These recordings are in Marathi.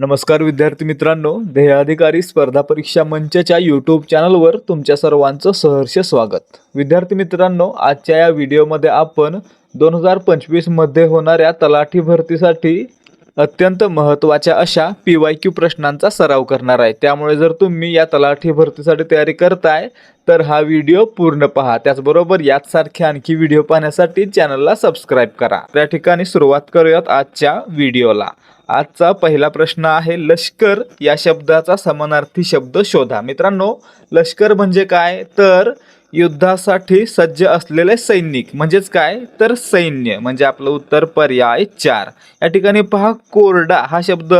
नमस्कार विद्यार्थी मित्रांनो ध्येयाधिकारी स्पर्धा परीक्षा मंचच्या यूट्यूब चॅनलवर तुमच्या सर्वांचं सहर्ष स्वागत. विद्यार्थी मित्रांनो आजच्या या व्हिडिओमध्ये आपण दोन हजार पंचवीसमध्ये होणाऱ्या तलाठी भरतीसाठी अत्यंत महत्त्वाच्या अशा पी वाय क्यू प्रश्नांचा सराव करणार आहे. त्यामुळे जर तुम्ही या तलाठी भरतीसाठी तयारी करताय तर हा व्हिडिओ पूर्ण पहा. त्याचबरोबर याचसारखे आणखी व्हिडिओ पाहण्यासाठी चॅनलला सबस्क्राईब करा. त्या ठिकाणी सुरुवात करूयात आजच्या व्हिडिओला आजचा पहिला प्रश्न आहे लष्कर या शब्दाचा समानार्थी शब्द शोधा. मित्रांनो लष्कर म्हणजे काय? तर युद्धासाठी सज्ज असलेले सैनिक. म्हणजेच काय? तर सैन्य. म्हणजे आपलं उत्तर पर्याय चार. या ठिकाणी पहा कोरडा हा शब्द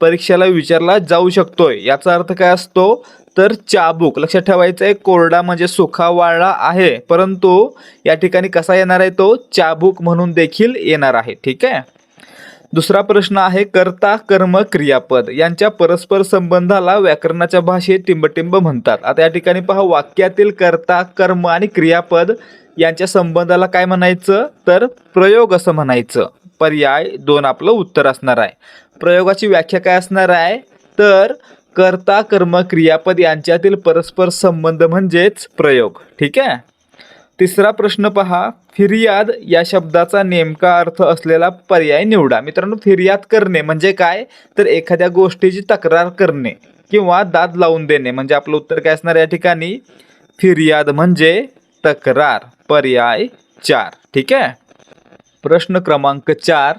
परीक्षेला विचारला जाऊ शकतोय. याचा अर्थ काय असतो? तर चाबूक. लक्षात ठेवायचं आहे कोरडा म्हणजे सुखा वाळला आहे. परंतु या ठिकाणी कसा येणार आहे तो? चाबूक म्हणून देखील येणार आहे. ठीक आहे? दुसरा प्रश्न आहे कर्ता कर्म क्रियापद यांच्या परस्पर संबंधाला व्याकरणाच्या भाषेत टिंबटिंब म्हणतात. आता या ठिकाणी पहा वाक्यातील कर्ता कर्म आणि क्रियापद यांच्या संबंधाला काय म्हणायचं? तर प्रयोग असं म्हणायचं. पर्याय दोन आपलं उत्तर असणार आहे. प्रयोगाची व्याख्या काय असणार आहे? तर कर्ता कर्म क्रियापद यांच्यातील परस्पर संबंध म्हणजेच प्रयोग. ठीक आहे? तिसरा प्रश्न पहा फिर्याद या शब्दाचा नेमका अर्थ असलेला पर्याय निवडा. मित्रांनो फिर्याद करणे म्हणजे काय? तर एखाद्या गोष्टीची तक्रार करणे किंवा दाद लावून देणे. म्हणजे आपलं उत्तर काय असणार या ठिकाणी? फिर्याद म्हणजे तक्रार पर्याय चार. ठीक आहे? प्रश्न क्रमांक चार.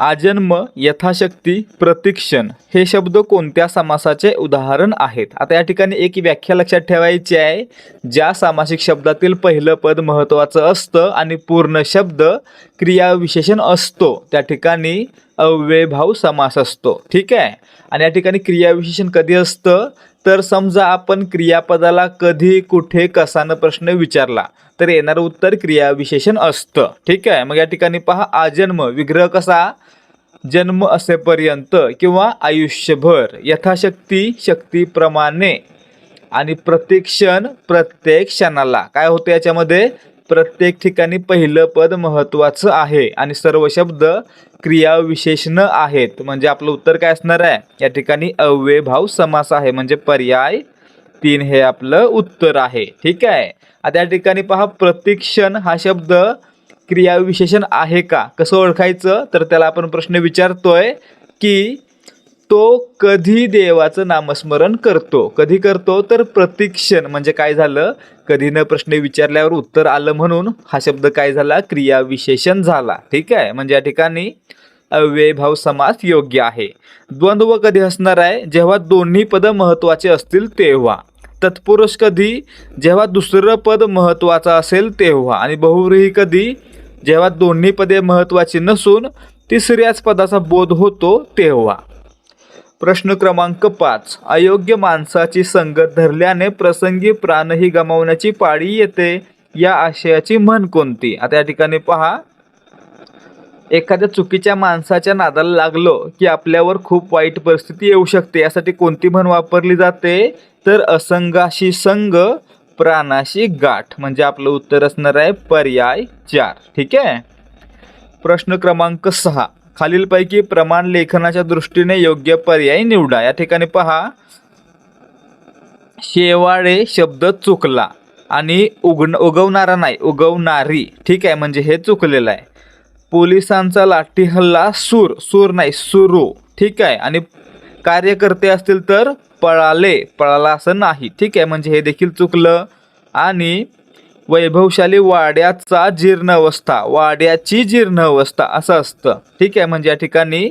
आजन्म यथाशक्ती प्रतिक्षण हे शब्द कोणत्या समासाचे उदाहरण आहेत? आता या ठिकाणी एक व्याख्या लक्षात ठेवायची आहे. ज्या सामासिक शब्दातील पहिलं पद महत्त्वाचं असतं आणि पूर्ण शब्द क्रियाविशेषण असतो त्या ठिकाणी अव्ययभाव समास असतो. ठीक आहे? आणि या ठिकाणी क्रियाविशेषण कधी असतं? तर समजा आपण क्रियापदाला कधी कुठे कसानं प्रश्न विचारला तर येणारं उत्तर क्रियाविशेषण असतं. ठीक आहे? मग या ठिकाणी पहा आजन्म विग्रह कसा? जन्म असेपर्यंत किंवा आयुष्यभर यथाशक्ती शक्तीप्रमाणे आणि प्रत्येक क्षण प्रत्येक क्षणाला. काय होतं याच्यामध्ये? प्रत्येक ठिकाणी पहिलं पद महत्त्वाचं आहे आणि सर्व शब्द क्रियाविशेषण आहेत. म्हणजे आपलं उत्तर काय असणार आहे? या ठिकाणी अव्ययभाव समास आहे. म्हणजे पर्याय तीन हे आपलं उत्तर आहे. ठीक आहे? आता या ठिकाणी पहा प्रतिक्षण हा शब्द क्रियाविशेषण आहे का? कसं ओळखायचं? तर त्याला आपण प्रश्न विचारतोय की तो कधी देवाचं नामस्मरण करतो? कधी करतो? तर प्रतिक्षण म्हणजे काय झालं? कधी न प्रश्न विचारल्यावर उत्तर आलं म्हणून हा शब्द काय झाला? क्रियाविशेषण झाला. ठीक आहे? म्हणजे या ठिकाणी अव्ययभाव समास योग्य आहे. द्वंद्व कधी असणार आहे? जेव्हा दोन्ही पद महत्त्वाचे असतील तेव्हा. तत्पुरुष कधी? जेव्हा दुसरं पद महत्त्वाचं असेल तेव्हा. आणि बहुव्रीही कधी? जेव्हा दोन्ही पदे महत्त्वाची नसून तिसऱ्याच पदाचा बोध होतो तेव्हा. प्रश्न क्रमांक पाच. अयोग्य माणसाची संगत धरल्याने प्रसंगी प्राणही गमावण्याची पाळी येते या आशयाची म्हण कोणती? आता या ठिकाणी पहा. एखाद्या चुकीच्या माणसाच्या नादाला लागलो की आपल्यावर खूप वाईट परिस्थिती येऊ शकते यासाठी कोणती म्हण वापरली जाते? तर असंगाशी संग प्राणाशी गाठ म्हणजे आपलं उत्तर असणार आहे पर्याय चार. ठीक आहे? प्रश्न क्रमांक सहा. खालीलपैकी प्रमाण लेखनाच्या दृष्टीने योग्य पर्याय निवडा. या ठिकाणी पहा. शेवाळे शब्द चुकला आणि उगण उगवणारा नाही उगवणारी. ठीक आहे म्हणजे हे चुकलेलं आहे. पोलिसांचा लाठी हल्ला सूर सूर नाही सुरू. ठीक आहे आणि कार्यकर्ते असतील तर पळाले पळाला असं नाही. ठीक आहे म्हणजे हे देखील चुकलं. आणि वैभवशाली वाड्याचा जीर्ण अवस्था वाड्याची जीर्ण अवस्था असं असतं. ठीक आहे म्हणजे या ठिकाणी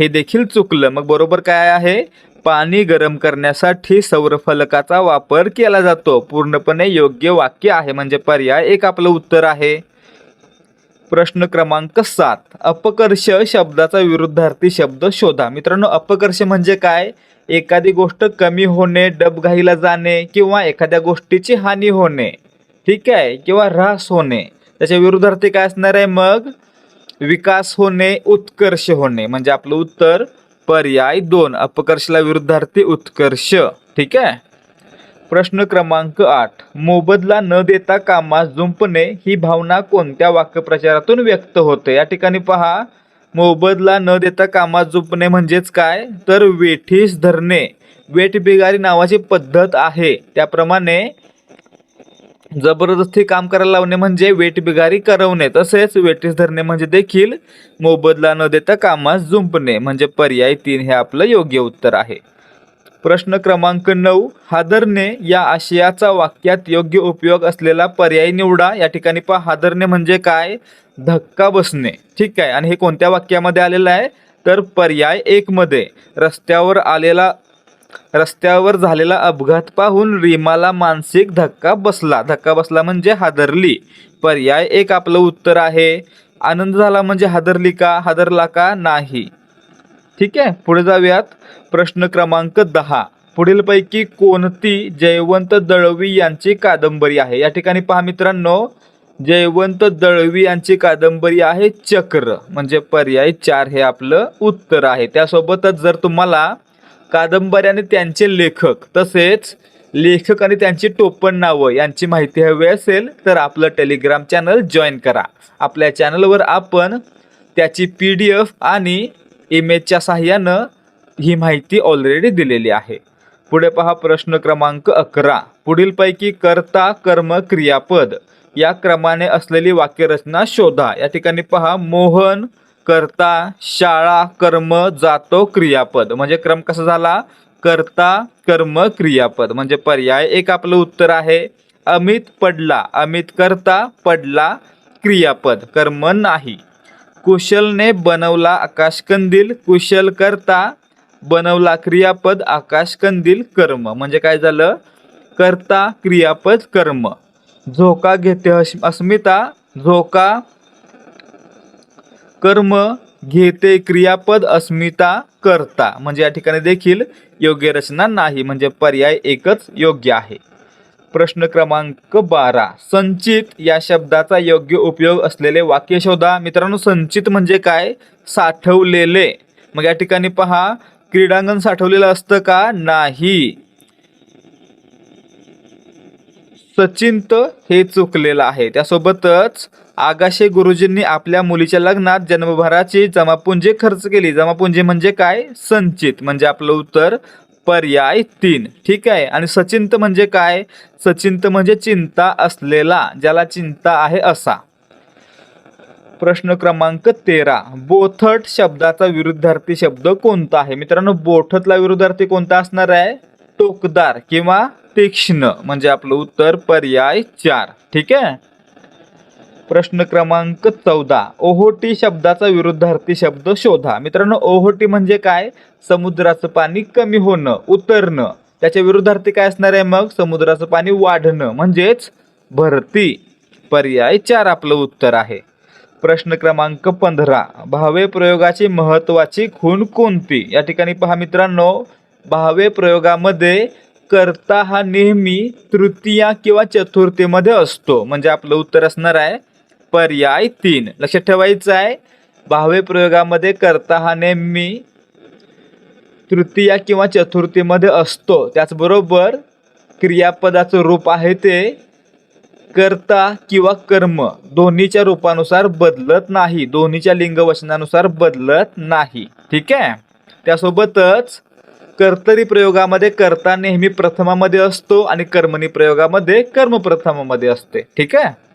हे देखील चुकलं. मग बरोबर काय आहे? पाणी गरम करण्यासाठी सौरफलकाचा वापर केला जातो. पूर्णपणे योग्य वाक्य आहे म्हणजे पर्याय. एक आपलं उत्तर आहे. प्रश्न क्रमांक सात. अपकर्ष शब्दाचा विरुद्धार्थी शब्द शोधा. मित्रांनो अपकर्ष म्हणजे काय? एखादी गोष्ट कमी होणे डबघाईला जाणे किंवा एखाद्या गोष्टीची हानी होणे ठीक आहे? किंवा ऱ्हास होणे. त्याच्या विरुद्धार्थी काय असणार आहे मग? विकास होणे उत्कर्ष होणे. म्हणजे आपलं उत्तर पर्याय दोन. अपकर्षला विरुद्धार्थी उत्कर्ष ठीक आहे? प्रश्न क्रमांक आठ. मोबदला न देता कामास जुंपणे ही भावना कोणत्या वाक्यप्रचारातून व्यक्त होते? या ठिकाणी पहा. मोबदला न देता कामास जुंपणे म्हणजेच काय? तर वेठीस धरणे. वेठबिगारी नावाची पद्धत आहे. त्याप्रमाणे जबरदस्ती काम करायला लावणे म्हणजे वेटबिगारी करवणे. तसेच वेठीस धरणे म्हणजे देखील मोबदला न देता कामास जुंपणे. म्हणजे पर्याय तीन हे आपलं योग्य उत्तर आहे. प्रश्न क्रमांक नऊ हादरणे या आशयाचा वाक्यात योग्य उपयोग असलेला पर्याय निवडा. या ठिकाणी पहा हादरने म्हणजे काय? धक्का बसणे. ठीक आहे आणि हे कोणत्या वाक्यामध्ये आलेलं आहे? तर पर्याय एकमध्ये रस्त्यावर आलेला रस्त्यावर झालेला अपघात पाहून रीमाला मानसिक धक्का बसला. धक्का बसला म्हणजे हादरली. पर्याय एक आपलं उत्तर आहे. आनंद झाला म्हणजे हादरली का? हादरला का? नाही. ठीक आहे पुढे जाऊयात. प्रश्न क्रमांक दहा. पुढीलपैकी कोणती जयवंत दळवी यांची कादंबरी आहे? या ठिकाणी पहा मित्रांनो जयवंत दळवी यांची कादंबरी आहे चक्र म्हणजे पर्याय चार हे आपलं उत्तर आहे. त्यासोबतच जर तुम्हाला कादंबरी आणि त्यांचे लेखक तसेच लेखक आणि त्यांची टोपण नावं यांची माहिती हवी असेल तर आपलं टेलिग्राम चॅनल जॉईन करा. आपल्या चॅनलवर आपण त्याची पी डी एफ आणि इमेजच्या सहाय्यानं ही माहिती ऑलरेडी दिलेली आहे. पुढे पहा प्रश्न क्रमांक अकरा. पुढीलपैकी कर्ता कर्म क्रियापद या क्रमाने असलेली वाक्यरचना शोधा. या ठिकाणी पहा मोहन कर्ता शाळा कर्म जातो क्रियापद. म्हणजे क्रम कसा झाला? कर्ता कर्म क्रियापद. म्हणजे पर्याय एक आपलं उत्तर आहे. अमित पडला. अमित करता पडला क्रियापद. कर्म नाही. कुशलने बनवला आकाशकंदील कुशल करता बनवला क्रियापद आकाशकंदील कर्म. म्हणजे काय झालं? करता क्रियापद कर्म. झोका घेते अस्मिता झोका कर्म घेते क्रियापद अस्मिता करता. म्हणजे या ठिकाणी देखील योग्य रचना नाही म्हणजे पर्याय एकच योग्य आहे. प्रश्न क्रमांक बारा. संचित या शब्दाचा योग्य उपयोग असलेले वाक्य शोधा. मित्रांनो संचित म्हणजे काय? साठवलेले. मग या ठिकाणी पहा क्रीडांगण साठवलेलं असतं का? नाही. सचिंत हे चुकलेलं आहे. त्यासोबतच आगाशे गुरुजींनी आपल्या मुलीच्या लग्नात जन्मभराची जमापुंजी खर्च केली. जमापुंजी म्हणजे काय? संचित. म्हणजे आपलं उत्तर पर्याय तीन. ठीक आहे? आणि सचिंत म्हणजे काय? सचिंत म्हणजे चिंता असलेला ज्याला चिंता आहे असा. प्रश्न क्रमांक तेरा. बोथट शब्दाचा विरुद्धार्थी शब्द कोणता आहे? मित्रांनो बोथटला विरुद्धार्थी कोणता असणार आहे? टोकदार किंवा तीक्ष्ण. म्हणजे आपलं उत्तर पर्याय चार. ठीक आहे? प्रश्न क्रमांक चौदा. ओहोटी शब्दाचा विरुद्धार्थी शब्द शोधा. मित्रांनो ओहोटी म्हणजे काय? समुद्राचं पाणी कमी होणं उतरणं. त्याच्या विरुद्धार्थी काय असणार आहे मग? समुद्राचं पाणी वाढणं म्हणजेच भरती. पर्याय चार आपलं उत्तर आहे. प्रश्न क्रमांक पंधरा. भावे प्रयोगाची महत्वाची खूण कोणती? या ठिकाणी पहा मित्रांनो भावे प्रयोगामध्ये कर्ता हा नेहमी तृतीया किंवा चतुर्थीमध्ये असतो. म्हणजे आपलं उत्तर असणार आहे पर्याय तीन. लक्षात ठेवायचं आहे भावे प्रयोगामध्ये करता हा नेहमी तृतीया किंवा चतुर्थीमध्ये असतो. त्याचबरोबर क्रियापदाचं रूप आहे ते कर्ता किंवा कर्म. दोन्हीच्या रूपानुसार बदलत नाही. दोन्हीच्या लिंगवचनानुसार बदलत नाही. ठीक आहे? त्यासोबतच कर्तरी प्रयोगामध्ये कर्ता नेहमी प्रथमामध्ये असतो आणि कर्मणी प्रयोगामध्ये कर्म प्रथमामध्ये असते. ठीक आहे?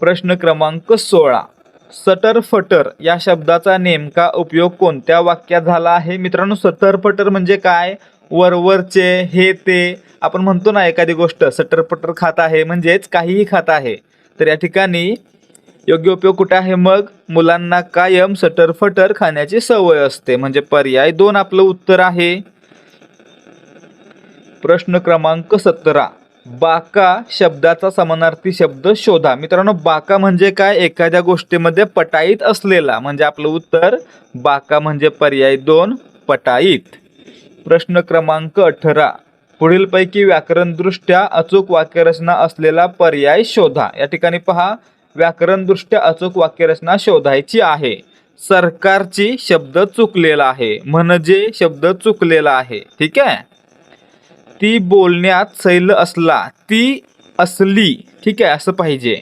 प्रश्न क्रमांक सोळा. सटरफटर या शब्दाचा नेमका उपयोग कोणत्या वाक्यात झाला आहे? मित्रांनो सटरफटर म्हणजे काय? वरवरचे हे ते. आपण म्हणतो ना एखादी गोष्ट सटरफटर खात आहे म्हणजेच काहीही खात आहे. तर या ठिकाणी योग्य उपयोग कुठे आहे? मग मुलांना कायम सटरफटर खाण्याची सवय असते. म्हणजे पर्याय दोन आपलं उत्तर आहे. प्रश्न क्रमांक सतरा. बाका शब्दाचा समानार्थी शब्द शोधा. मित्रांनो बाका म्हणजे काय? एखाद्या गोष्टीमध्ये पटाईत असलेला. म्हणजे आपलं उत्तर बाका म्हणजे पर्याय दोन पटाईत. प्रश्न क्रमांक अठरा. पुढीलपैकी व्याकरणदृष्ट्या अचूक वाक्यरचना असलेला पर्याय शोधा. या ठिकाणी पहा व्याकरणदृष्ट्या अचूक वाक्यरचना शोधायची आहे. सरकारची शब्द चुकलेला आहे. म्हणजे शब्द चुकलेला आहे. ठीक आहे? ती बोलण्यात सैल असला ती असली ठीक आहे असं पाहिजे.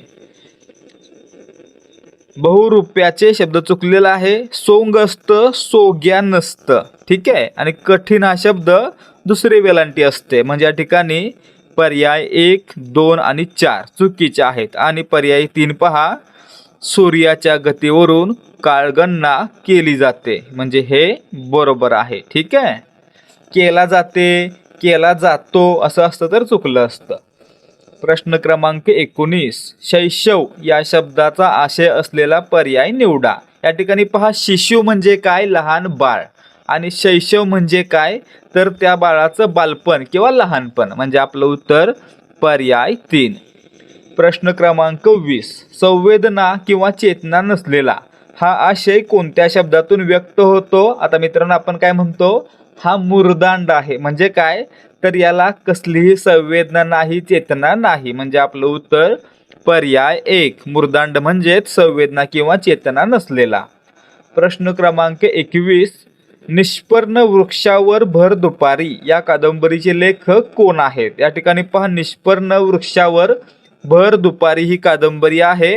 बहुरूप्याचे शब्द चुकलेला आहे सोंग असतं सोग्या नसतं ठीक आहे? आणि कठीण हा शब्द दुसरी वेलांटी असते. म्हणजे या ठिकाणी पर्याय एक दोन आणि चार चुकीचे आहेत. आणि पर्याय तीन पहा सूर्याच्या गतीवरून काळगणना केली जाते. म्हणजे हे बरोबर आहे ठीक आहे? केला जाते. केला जातो असं असतं तर चुकलं असतं. प्रश्न क्रमांक एकोणीस. शैशव या शब्दाचा आशय असलेला पर्याय निवडा. या ठिकाणी पहा शिशु म्हणजे काय? लहान बाळ. आणि शैशव म्हणजे काय? तर त्या बाळाचं बालपण किंवा लहानपण. म्हणजे आपलं उत्तर पर्याय तीन. प्रश्न क्रमांक वीस. संवेदना किंवा चेतना नसलेला. हा आशय कोणत्या शब्दातून व्यक्त होतो? आता मित्रांनो आपण काय म्हणतो? हा मुर्दांड आहे. म्हणजे काय? तर याला कसलीही संवेदना नाही चेतना नाही. म्हणजे आपलं उत्तर पर्याय एक. मुर्दांड म्हणजेच संवेदना किंवा चेतना नसलेला. प्रश्न क्रमांक एकवीस. निष्पर्ण वृक्षावर भर दुपारी. या कादंबरीचे लेखक कोण आहेत? या ठिकाणी पहा निष्पर्ण वृक्षावर भर दुपारी ही कादंबरी आहे.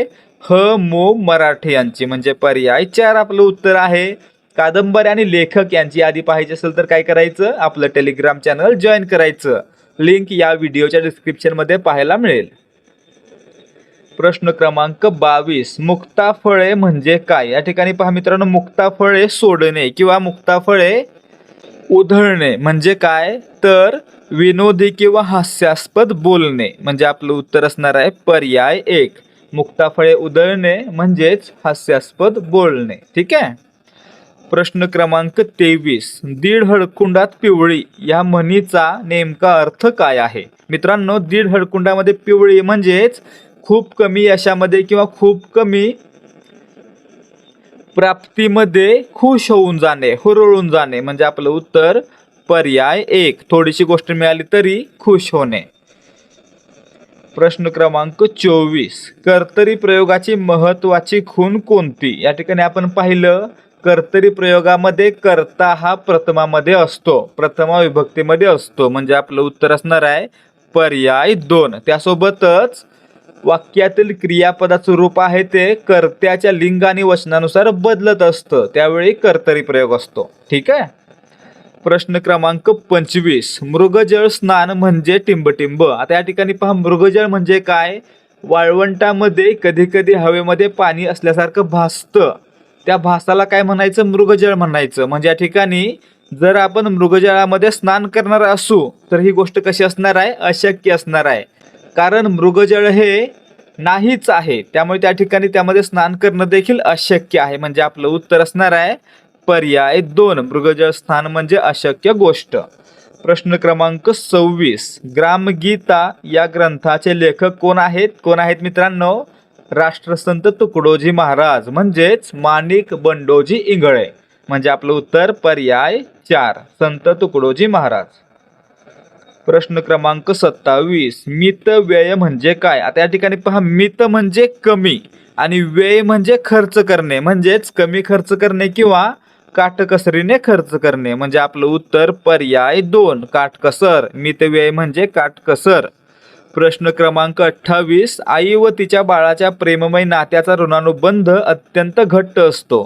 ह मो मराठे यांची. म्हणजे पर्याय चार आपलं उत्तर आहे. कादंबरी आणि लेखक यांची यादी पाहायची असेल तर काय करायचं? आपलं टेलिग्राम चॅनल जॉईन करायचं. लिंक या व्हिडिओच्या डिस्क्रिप्शनमध्ये पाहायला मिळेल. प्रश्न क्रमांक बावीस. मुक्ताफळे म्हणजे काय? या ठिकाणी पहा मित्रांनो मुक्ताफळे सोडणे किंवा मुक्ताफळे उधळणे म्हणजे काय? तर विनोदी किंवा हास्यास्पद बोलणे म्हणजे आपलं उत्तर असणार आहे पर्याय एक. मुक्ताफळे उधळणे म्हणजेच हास्यास्पद बोलणे. ठीक आहे? प्रश्न क्रमांक तेवीस. दीड हळकुंडात पिवळी या म्हणीचा नेमका अर्थ काय आहे? मित्रांनो दीड हळकुंडामध्ये पिवळी म्हणजेच खूप कमी यशामध्ये किंवा खूप कमी प्राप्तीमध्ये खुश होऊन जाणे हुरळून जाणे म्हणजे आपलं उत्तर पर्याय एक. थोडीशी गोष्ट मिळाली तरी खुश होणे. प्रश्न क्रमांक चोवीस. कर्तरी प्रयोगाची महत्वाची खूण कोणती? या ठिकाणी आपण पाहिलं कर्तरी प्रयोगामध्ये कर्ता हा प्रथमामध्ये असतो. प्रथमा विभक्तीमध्ये असतो. म्हणजे आपलं उत्तर असणार आहे पर्याय दोन. त्यासोबतच वाक्यातील क्रियापदाचं रूप आहे ते कर्त्याच्या लिंग आणि वचनानुसार बदलत असतं. त्यावेळी कर्तरी प्रयोग असतो. ठीक आहे? प्रश्न क्रमांक पंचवीस. मृगजळ स्नान म्हणजे टिंबटिंब. आता या ठिकाणी पहा मृगजळ म्हणजे काय? वाळवंटामध्ये कधी कधी हवेमध्ये पाणी असल्यासारखं भासतं. त्या भासाला काय म्हणायचं? मृगजळ म्हणायचं. म्हणजे या ठिकाणी जर आपण मृगजळामध्ये स्नान करणार असू तर ही गोष्ट कशी असणार आहे? अशक्य असणार आहे. कारण मृगजळ हे नाहीच आहे. त्यामुळे त्या ठिकाणी त्यामध्ये स्नान करणं देखील अशक्य आहे. म्हणजे आपलं उत्तर असणार आहे पर्याय दोन. मृगजळ स्नान म्हणजे अशक्य गोष्ट. प्रश्न क्रमांक सव्वीस. ग्रामगीता या ग्रंथाचे लेखक कोण आहेत? कोण आहेत मित्रांनो? राष्ट्रसंत तुकडोजी महाराज म्हणजेच माणिक बंडोजी इंगळे. म्हणजे आपलं उत्तर पर्याय चार संत तुकडोजी महाराज. प्रश्न क्रमांक सत्तावीस मित व्यय म्हणजे काय? आता या ठिकाणी पहा मित म्हणजे कमी आणि व्यय म्हणजे खर्च करणे. म्हणजेच कमी खर्च करणे किंवा काटकसरीने खर्च करणे. म्हणजे आपलं उत्तर पर्याय दोन काटकसर. मितव्यय म्हणजे काटकसर. प्रश्न क्रमांक अठ्ठावीस आई व तिच्या बाळाच्या प्रेममय नात्याचा ऋणानुबंध अत्यंत घट्ट असतो.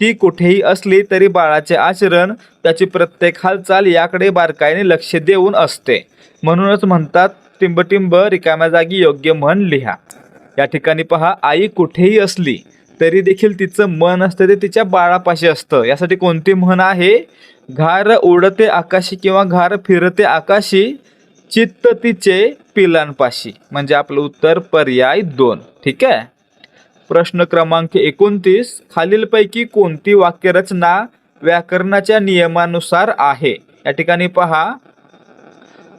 ती कुठेही असली तरी बाळाचे आचरण त्याची प्रत्येक हालचाल याकडे बारकाईने लक्ष देऊन असते. म्हणूनच म्हणतात टिंबटिंब रिकाम्या जागी योग्य म्हण लिहा. या ठिकाणी पहा आई कुठेही असली तरी देखील तिचं मन असतं ते तिच्या बाळापाशी असतं. यासाठी कोणती म्हण आहे? घार उडते आकाशी किंवा घार फिरते आकाशी चित्त तिचे पिलांपाशी. म्हणजे आपलं उत्तर पर्याय दोन. ठीक आहे? प्रश्न क्रमांक एकोणतीस. खालीलपैकी कोणती वाक्यरचना व्याकरणाच्या नियमानुसार आहे? या ठिकाणी पहा.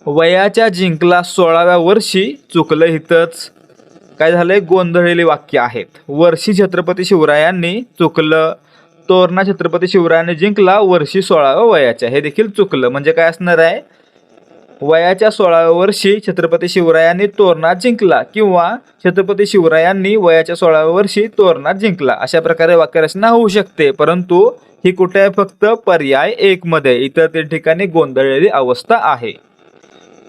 वयाच्या जिंकला सोळाव्या वर्षी चुकलं हितच. काय झालंय? गोंधळलेली वाक्य आहेत. वर्षी छत्रपती शिवरायांनी चुकलं. तोरणा छत्रपती शिवरायांनी जिंकला. वर्षी सोळाव्या वयाच्या. हे देखील चुकलं. म्हणजे काय असणार आहे? वयाच्या सोळाव्या वर्षी छत्रपती शिवरायांनी तोरणा जिंकला किंवा छत्रपती शिवरायांनी वयाच्या सोळाव्या वर्षी तोरणा जिंकला. अशा प्रकारे वाक्यरचना होऊ शकते परंतु ही कुठे आहे? फक्त पर्याय एक मध्ये. इतर तीन ठिकाणी गोंधळलेली अवस्था आहे.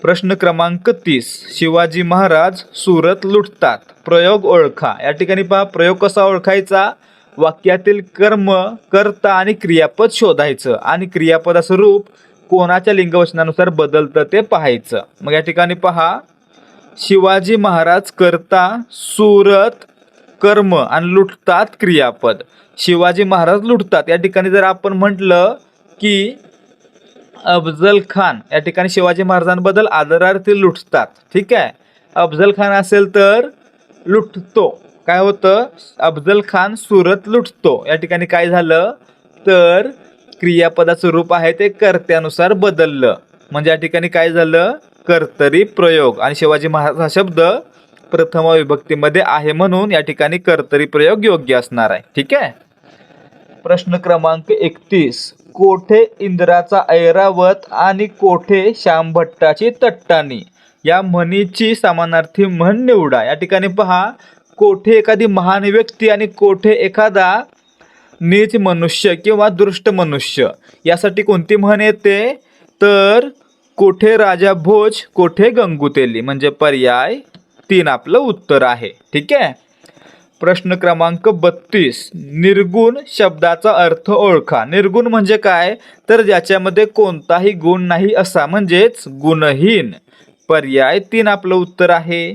प्रश्न क्रमांक तीस. शिवाजी महाराज सुरत लुटतात. प्रयोग ओळखा. या ठिकाणी पहा प्रयोग कसा ओळखायचा? वाक्यातील कर्म कर्ता आणि क्रियापद शोधायचं. आणि क्रियापदाचं रूप कोणाच्या लिंगवचनानुसार बदलतं ते पाहायचं. मग या ठिकाणी पहा शिवाजी महाराज करता सुरत कर्म आणि लुटतात क्रियापद. शिवाजी महाराज लुटतात. या ठिकाणी जर आपण म्हटलं की अफजल खान या ठिकाणी शिवाजी महाराजांबद्दल आदरार्थी लुटतात. ठीक आहे? अफजल खान असेल तर लुटतो. काय होतं? अफजल खान सुरत लुटतो. या ठिकाणी काय झालं? तर क्रियापदाचं रूप आहे ते कर्त्यानुसार बदललं. म्हणजे या ठिकाणी काय झालं? कर्तरी प्रयोग. आणि शिवाजी महाराज हा शब्द प्रथम विभक्तीमध्ये आहे म्हणून या ठिकाणी कर्तरी प्रयोग योग्य असणार आहे. ठीक आहे? प्रश्न क्रमांक एकतीस. कोठे इंद्राचा ऐरावत आणि कोठे श्यामभट्टाची तट्टाणी? या म्हणीची समानार्थी म्हण निवडा. या ठिकाणी पहा कोठे एखादी महान व्यक्ती आणि कोठे एखादा नीच मनुष्य किंवा दृष्ट मनुष्य यासाठी कोणती म्हण येते? तर कोठे राजा भोज कोठे गंगुतेली म्हणजे पर्याय तीन आपलं उत्तर आहे. ठीक आहे? प्रश्न क्रमांक बत्तीस. निर्गुण शब्दाचा अर्थ ओळखा. निर्गुण म्हणजे काय? तर ज्याच्यामध्ये कोणताही गुण नाही असा म्हणजेच गुणहीन. पर्याय तीन आपलं उत्तर आहे.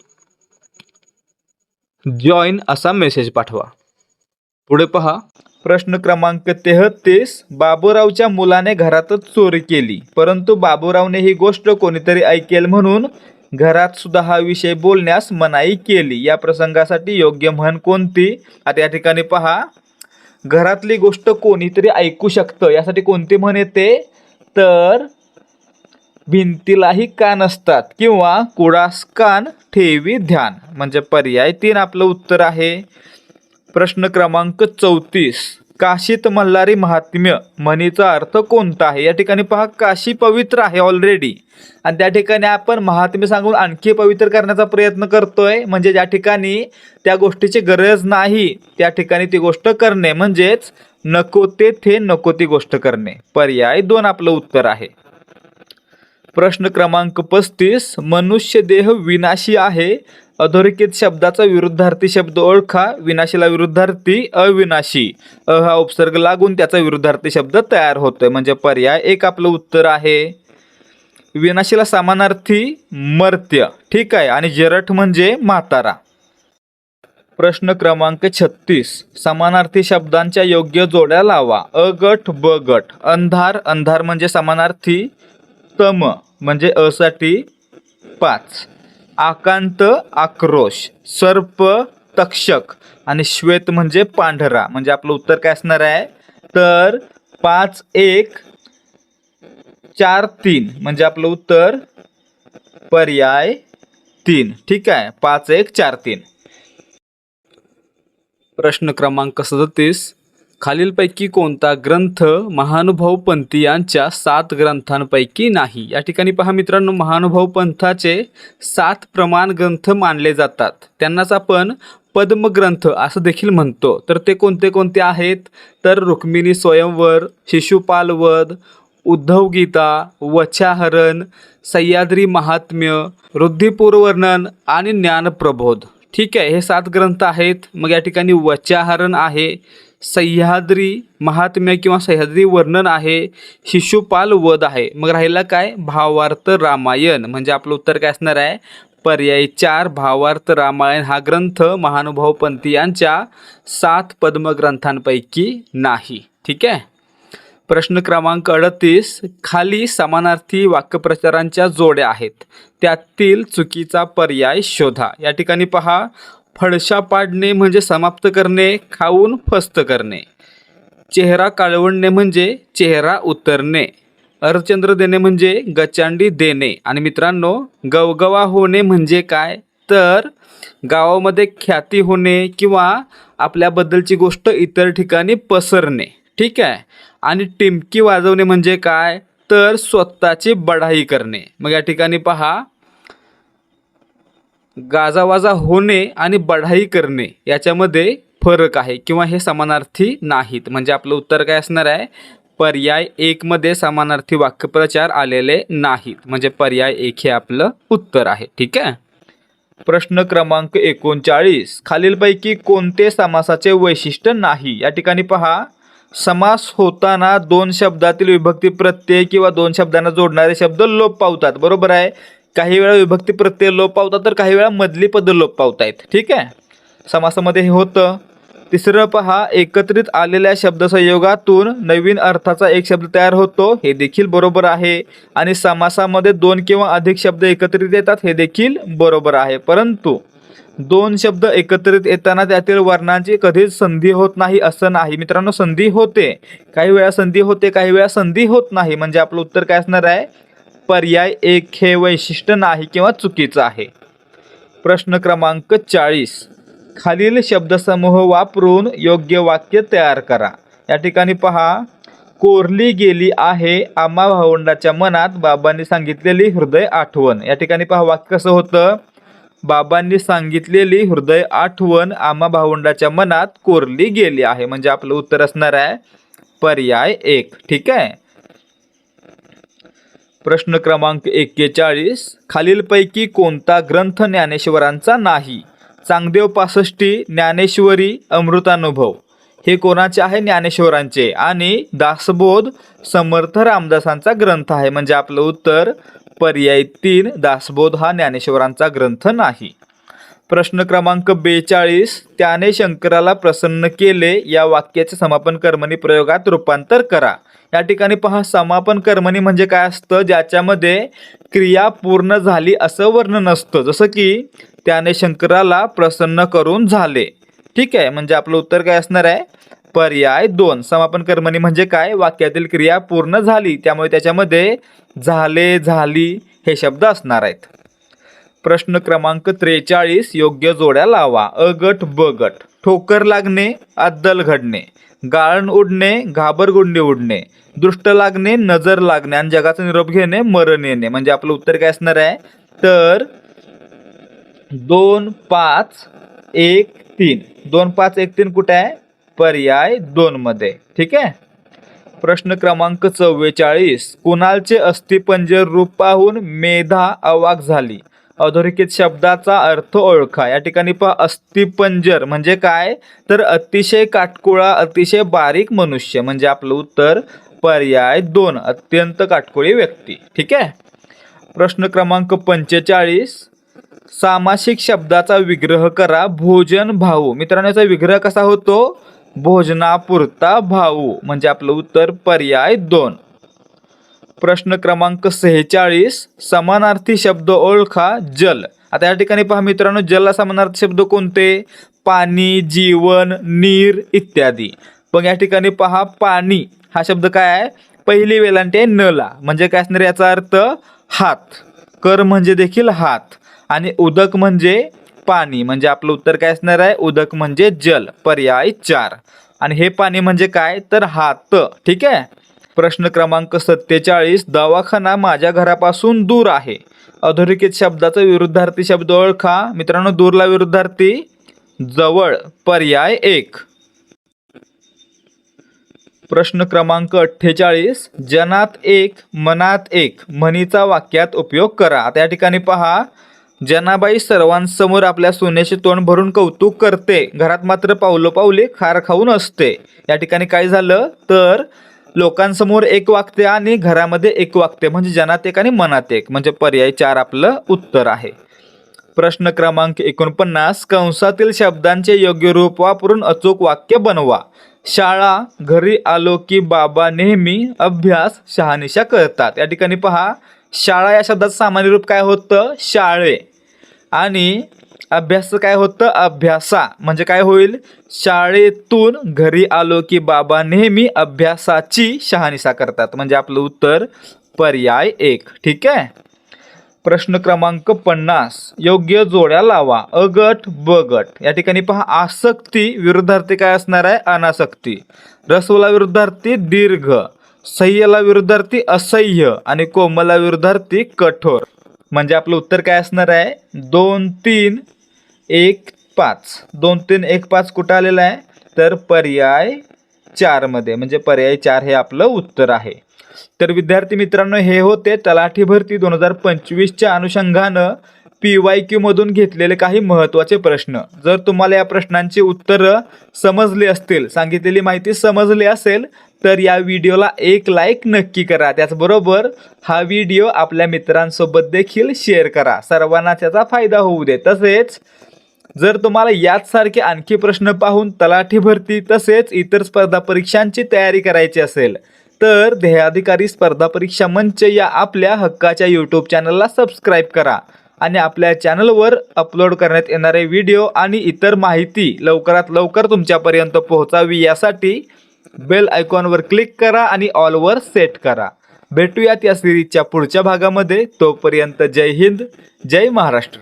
जॉईन असा मेसेज पाठवा. पुढे पहा. प्रश्न क्रमांक तेहतीस बाबूरावच्या मुलाने घरातच चोरी केली. परंतु बाबूरावने ही गोष्ट कोणीतरी ऐकेल म्हणून घरात सुद्धा हा विषय बोलण्यास मनाई केली. या प्रसंगासाठी योग्य म्हण कोणती? आता या ठिकाणी पहा. घरातली गोष्ट कोणीतरी ऐकू शकतं. यासाठी कोणती म्हण येते? तर भिंतीलाही कान असतात किंवा कुडास कान ठेवी ध्यान. म्हणजे पर्याय तीन आपलं उत्तर आहे. प्रश्न क्रमांक चौतीस. काशीत मल्हारी महात्म्य म्हणीचा अर्थ कोणता आहे? या ठिकाणी पहा काशी पवित्र आहे ऑलरेडी आणि त्या ठिकाणी आपण महात्म्य सांगून आणखी पवित्र करण्याचा प्रयत्न करतोय. म्हणजे ज्या ठिकाणी त्या गोष्टीची गरज नाही त्या ठिकाणी ती गोष्ट करणे. म्हणजेच नको ते थे नको ती गोष्ट करणे. पर्याय दोन आपलं उत्तर आहे. प्रश्न क्रमांक पस्तीस मनुष्य देह विनाशी आहे. अधोरेखित शब्दाचा विरुद्धार्थी शब्द ओळखा. विनाशीला विरुद्धार्थी अविनाशी. अ हा उपसर्ग लागून त्याचा विरुद्धार्थी शब्द तयार होतोय. म्हणजे पर्याय एक आपलं उत्तर आहे. विनाशीला समानार्थी मर्त्य. ठीक आहे. आणि जरठ म्हणजे म्हातारा. प्रश्न क्रमांक छत्तीस. समानार्थी शब्दांच्या योग्य जोड्या लावा. अ गट ब गट अंधार. अंधार म्हणजे समानार्थी तम म्हणजे असाठी पाच. आकांत आक्रोश सर्प तक्षक आणि श्वेत म्हणजे पांढरा. म्हणजे आपलं उत्तर काय असणार आहे? तर पाच एक चार तीन. म्हणजे आपलं उत्तर पर्याय तीन. ठीक आहे? पाच एक चार तीन. प्रश्न क्रमांक सदतीस. खालीलपैकी कोणता ग्रंथ महानुभाव पंथीयांच्या सात ग्रंथांपैकी नाही? या ठिकाणी पहा मित्रांनो महानुभाव पंथाचे सात प्रमाण ग्रंथ मानले जातात. त्यांनाच आपण पद्मग्रंथ असं देखील म्हणतो. तर ते कोणते कोणते आहेत? तर रुक्मिणी स्वयंवर शिशुपालवध उद्धव गीता वचाहरण सह्याद्री महात्म्य वृद्धिपूर्वर्णन आणि ज्ञानप्रबोध. ठीक आहे हे सात ग्रंथ आहेत. मग या ठिकाणी वचाहरण आहे सह्याद्री महात्म्य किंवा सह्याद्री वर्णन आहे शिशुपाल वध आहे. मग राहिला काय? भावार्थ रामायण. म्हणजे आपलं उत्तर काय असणार आहे? पर्याय चार भावार्थ रामायण हा ग्रंथ महानुभाव पंथी यांच्या सात पद्मग्रंथांपैकी नाही. ठीक आहे? प्रश्न क्रमांक अडतीस खाली समानार्थी वाक्यप्रचारांच्या जोड्या आहेत. त्यातील चुकीचा पर्याय शोधा. या ठिकाणी पहा. फडशा पाडणे म्हणजे समाप्त करणे खाऊन फस्त करणे. चेहरा काळवणणे म्हणजे चेहरा उतरणे. अर्धचंद्र देणे म्हणजे गचांडी देणे. आणि मित्रांनो गवगवा होणे म्हणजे काय? तर गावामध्ये ख्याती होणे किंवा आपल्याबद्दलची गोष्ट इतर ठिकाणी पसरणे. ठीक आहे? आणि टिमकी वाजवणे म्हणजे काय? तर स्वतःची बढाई करणे. मग या ठिकाणी पहा गाजावाजा होणे आणि बढाई करणे याच्यामध्ये फरक आहे किंवा हे समानार्थी नाहीत. म्हणजे आपलं उत्तर काय असणार आहे? पर्याय एकमध्ये समानार्थी वाक्यप्रचार आलेले नाहीत. म्हणजे पर्याय एक हे आपलं उत्तर आहे. ठीक आहे? प्रश्न क्रमांक एकोणचाळीस. खालीलपैकी कोणते समासाचे वैशिष्ट्य नाही? या ठिकाणी पहा. समास होताना दोन शब्दातील विभक्ती प्रत्यय किंवा दोन शब्दांना जोडणारे शब्द लोप पावतात. बरोबर आहे? काही वेळा विभक्ती प्रत्यय लोप पावतात तर काही वेळा मधली पद लोप पावतायत. ठीक आहे? समासामध्ये हे होतं. तिसरं पहा एकत्रित आलेल्या शब्दसंयोगातून नवीन अर्थाचा एक शब्द तयार होतो. हे देखील बरोबर आहे. आणि समासामध्ये दोन किंवा अधिक शब्द एकत्रित येतात हे देखील बरोबर आहे. परंतु दोन शब्द एकत्रित येताना त्यातील वर्णांची कधीच संधी होत नाही असं नाही. मित्रांनो संधी होते. काही वेळा संधी होते काही वेळा संधी होत नाही. म्हणजे आपलं उत्तर काय असणार आहे? पर्याय एक हे वैशिष्ट्य नाही किंवा चुकीचं आहे. प्रश्न क्रमांक चाळीस. खालील शब्दसमूह वापरून योग्य वाक्य तयार करा. या ठिकाणी पहा कोरली गेली आहे आम्हा भावंडाच्या मनात बाबांनी सांगितलेली हृदय आठवण. या ठिकाणी पहा वाक्य कसं होतं? बाबांनी सांगितलेली हृदय आठवण आम्हा भावंडाच्या मनात कोरली गेली आहे. म्हणजे आपलं उत्तर असणार आहे पर्याय एक. ठीक आहे? प्रश्न क्रमांक एक्केचाळीस. खालीलपैकी कोणता ग्रंथ ज्ञानेश्वरांचा नाही? चांगदेव पासष्टी ज्ञानेश्वरी अमृतानुभव. हे कोणाचे आहे? ज्ञानेश्वरांचे. आणि दासबोध समर्थ रामदासांचा ग्रंथ आहे. म्हणजे आपलं उत्तर पर्याय तीन दासबोध हा ज्ञानेश्वरांचा ग्रंथ नाही. प्रश्न क्रमांक बेचाळीस. त्याने शंकराला प्रसन्न केले. या वाक्याचे समापन कर्मणी प्रयोगात रूपांतर करा. या ठिकाणी पहा समापन कर्मणी म्हणजे काय असतं? ज्याच्यामध्ये क्रिया पूर्ण झाली असं वर्णन असतं. जसं की त्याने शंकराला प्रसन्न करून झाले. ठीक आहे म्हणजे आपलं उत्तर काय असणार आहे? पर्याय दोन. समापन कर्मणी म्हणजे काय? वाक्यातील क्रिया पूर्ण झाली. त्यामुळे त्याच्यामध्ये झाले झाली हे शब्द असणार आहेत. प्रश्न क्रमांक त्रेचाळीस योग्य जोड्या लावा. अ गट ब गट ठोकर लागणे अद्दल घडणे. गाळण उडणे घाबरगुंडी उडणे. दृष्ट लागणे नजर लागणे. आणि जगाचा निरोप घेणे मरण येणे. म्हणजे आपलं उत्तर काय असणार आहे? तर दोन पाच एक तीन. दोन पाच एक तीन कुठे आहे? पर्याय दोन मध्ये. ठीक आहे? प्रश्न क्रमांक चव्वेचाळीस. कुणालचे अस्थिपंजर रूप पाहून मेधा अवाक झाली? अधोरेखित शब्दाचा अर्थ ओळखा. या ठिकाणी पहा अस्थिपंजर म्हणजे काय? तर अतिशय काटकोळा अतिशय बारीक मनुष्य म्हणजे आपलं उत्तर पर्याय दोन अत्यंत काटकोळी व्यक्ती. ठीक आहे? प्रश्न क्रमांक पंचेचाळीस. सामासिक शब्दाचा विग्रह करा भोजन भाऊ. मित्रांनो याचा विग्रह कसा होतो? भोजनापुरता भाऊ म्हणजे आपलं उत्तर पर्याय दोन. प्रश्न क्रमांक सेहेचाळीस समानार्थी शब्द ओळखा जल. आता या ठिकाणी पहा मित्रांनो जलला समानार्थी शब्द कोणते? पाणी जीवन नीर इत्यादी. मग या ठिकाणी पहा पाणी हा शब्द काय आहे? पहिली वेलांटी आहे नला. म्हणजे काय असणार याचा अर्थ हात. कर म्हणजे देखील हात. आणि उदक म्हणजे पाणी. म्हणजे आपलं उत्तर काय असणार आहे? उदक म्हणजे जल. पर्याय चार. आणि हे पाणी म्हणजे काय? तर हात. ठीक आहे? प्रश्न क्रमांक सत्तेचाळीस दवाखाना माझ्या घरापासून दूर आहे. अधोरेखित शब्दाचा विरुद्धार्थी शब्द ओळखा. मित्रांनो दूरला विरुद्धार्थी जवळ पर्याय एक. प्रश्न क्रमांक अठ्ठेचाळीस जनात एक मनात एक म्हणीचा वाक्यात उपयोग करा. त्या ठिकाणी पहा. जनाबाई सर्वांसमोर आपल्या सोन्याचे तोंड भरून कौतुक करते. घरात मात्र पावलोपावली खार खाऊन असते. या ठिकाणी काय झालं? तर लोकांसमोर एक वाक्य आणि घरामध्ये एक वाक्य म्हणजे जनात एक आणि मनात एक म्हणजे पर्याय चार आपलं उत्तर आहे. प्रश्न क्रमांक एकोणपन्नास कंसातील शब्दांचे योग्य रूप वापरून अचूक वाक्य बनवा. शाळा घरी आलो की बाबा नेहमी अभ्यास शहानिशा करतात. या ठिकाणी पहा शाळा या शब्दाचं सामान्य रूप काय होतं? शाळे. आणि अभ्यास काय होतं? अभ्यासा. म्हणजे काय होईल? शाळेतून घरी आलो की बाबा नेहमी अभ्यासाची शहानिशा करतात. म्हणजे आपलं उत्तर पर्याय एक. ठीक आहे? प्रश्न क्रमांक पन्नास. योग्य जोड्या लावा. अगट बगट. या ठिकाणी पहा आसक्ती विरुद्धार्थी काय असणार आहे? अनासक्ती. रसवला विरुद्धार्थी दीर्घ. सह्यला विरुद्धार्थी असह्य. आणि कोमला विरुद्धार्थी कठोर. म्हणजे आपलं उत्तर काय असणार आहे? दोन तीन एक पाच. दोन तीन एक पाच कुठं आलेलं आहे? तर पर्याय चारमध्ये. म्हणजे पर्याय चार हे आपलं उत्तर आहे. तर विद्यार्थी मित्रांनो हे होते तलाठी भरती दोन हजार पंचवीसच्या अनुषंगानं पी वाय क्यूमधून घेतलेले काही महत्त्वाचे प्रश्न. जर तुम्हाला या प्रश्नांची उत्तरं समजली असतील सांगितलेली माहिती समजली असेल तर या व्हिडिओला एक लाईक नक्की करा. त्याचबरोबर हा व्हिडिओ आपल्या मित्रांसोबत देखील शेअर करा. सर्वांना त्याचा फायदा होऊ दे. तसेच जर तुम्हाला याचसारखे आणखी प्रश्न पाहून तलाठी भरती तसेच इतर स्पर्धा परीक्षांची तयारी करायची असेल तर ध्येयाधिकारी स्पर्धा परीक्षा मंच या आपल्या हक्काच्या यूट्यूब चॅनलला सबस्क्राईब करा. आणि आपल्या चॅनलवर अपलोड करण्यात येणारे व्हिडिओ आणि इतर माहिती लवकरात लवकर तुमच्यापर्यंत पोहोचावी यासाठी बेल आयकॉनवर क्लिक करा आणि ऑलवर सेट करा. भेटूयात या सिरीजच्या पुढच्या भागामध्ये. तोपर्यंत जय हिंद जय महाराष्ट्र.